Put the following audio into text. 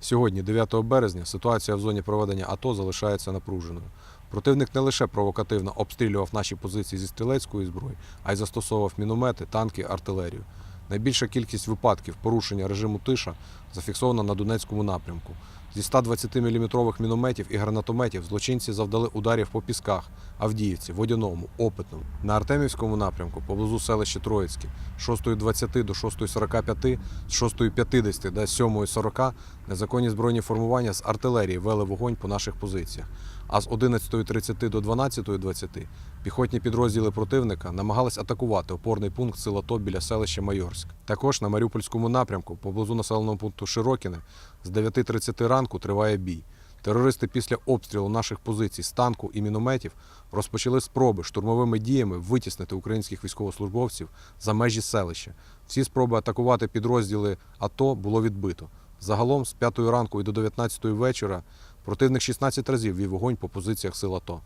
Сьогодні, 9 березня, ситуація в зоні проведення АТО залишається напруженою. Противник не лише провокативно обстрілював наші позиції зі стрілецької зброї, а й застосовував міномети, танки, артилерію. Найбільша кількість випадків порушення режиму тиша зафіксована на Донецькому напрямку. Зі 120-мм мінометів і гранатометів злочинці завдали ударів по пісках, Авдіївці, Водяному, Опитному. На Артемівському напрямку поблизу селища Троїцьке з 6.20 до 6.45, з 6.50 до 7.40 незаконні збройні формування з артилерії вели вогонь по наших позиціях. А з 11.30 до 12.20 піхотні підрозділи противника намагались атакувати опорний пункт сил АТО біля селища Майорськ. Також на Маріупольському напрямку, поблизу населеного пункту Широкіне, з 9.30 ранку триває бій. Терористи після обстрілу наших позицій з танку і мінометів розпочали спроби штурмовими діями витіснити українських військовослужбовців за межі селища. Всі спроби атакувати підрозділи АТО було відбито. Загалом з 5 ранку і до 19 вечора противник 16 разів вів вогонь по позиціях сил АТО.